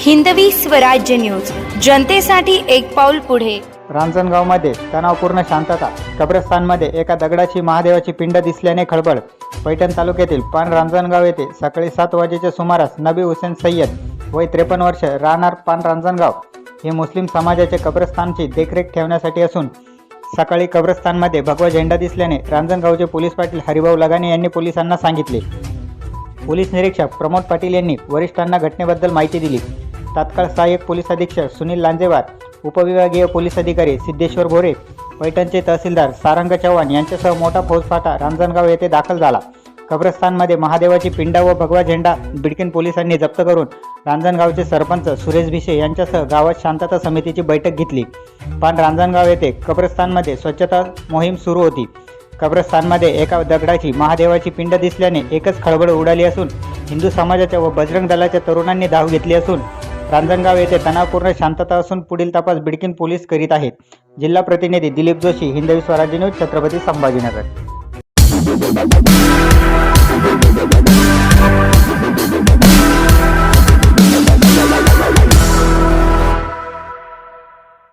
Hindavi Swarajya news. जनतेसाठी एक पाऊल पुढे. रांजणगावमध्ये तणावपूर्ण शांतता. कब्रस्तानमध्ये एका दगडाची महादेवाची पिंड दिसल्याने खळबळ. पैठण तालुक्यातील पान रांजणगाव येथे सकाळी सात वाजेच्या सुमारास नबी हुसेन सय्यद वय त्रेपन्न वर्ष राहणार पान रांजणगाव हे मुस्लिम समाजाचे कब्रस्तानची देखरेख ठेवण्यासाठी असून सकाळी कब्रस्तानमध्ये भगवा झेंडा दिसल्याने रांजणगावचे पोलीस पाटील हरिभाऊ लगाने यांनी पोलिसांना सांगितले. पोलीस निरीक्षक प्रमोद पाटील यांनी वरिष्ठांना घटनेबद्दल माहिती दिली. तात्काळ सहाय्यक पोलीस अधीक्षक सुनील लांजेवार उपविभागीय पोलीस अधिकारी सिद्धेश्वर भोरे पैठणचे तहसीलदार सारंग चव्हाण यांच्यासह मोठा फौजफाटा रांजणगाव येथे दाखल झाला. कब्रस्तानमध्ये महादेवाची पिंडा व भगवा झेंडा बिडकीन पोलिसांनी जप्त करून रांजणगावचे सरपंच सुरेश भिशे यांच्यासह गावात शांतता समितीची बैठक घेतली. पण रांजणगाव येथे कब्रस्तानमध्ये स्वच्छता मोहीम सुरू होती. कब्रस्तानमध्ये एका दगडाची महादेवाची पिंड दिसल्याने एकच खळबळ उडाली असून हिंदू समाजाच्या व बजरंग दलाच्या तरुणांनी धाव घेतली असून रांजणगाव येथे तणावपूर्ण शांतता असून पुढील तपास बिडकिन पोलीस करीत आहेत. जिल्हा प्रतिनिधी दिलीप जोशी हिंदवी स्वराज्य न्यूज छत्रपती संभाजीनगर.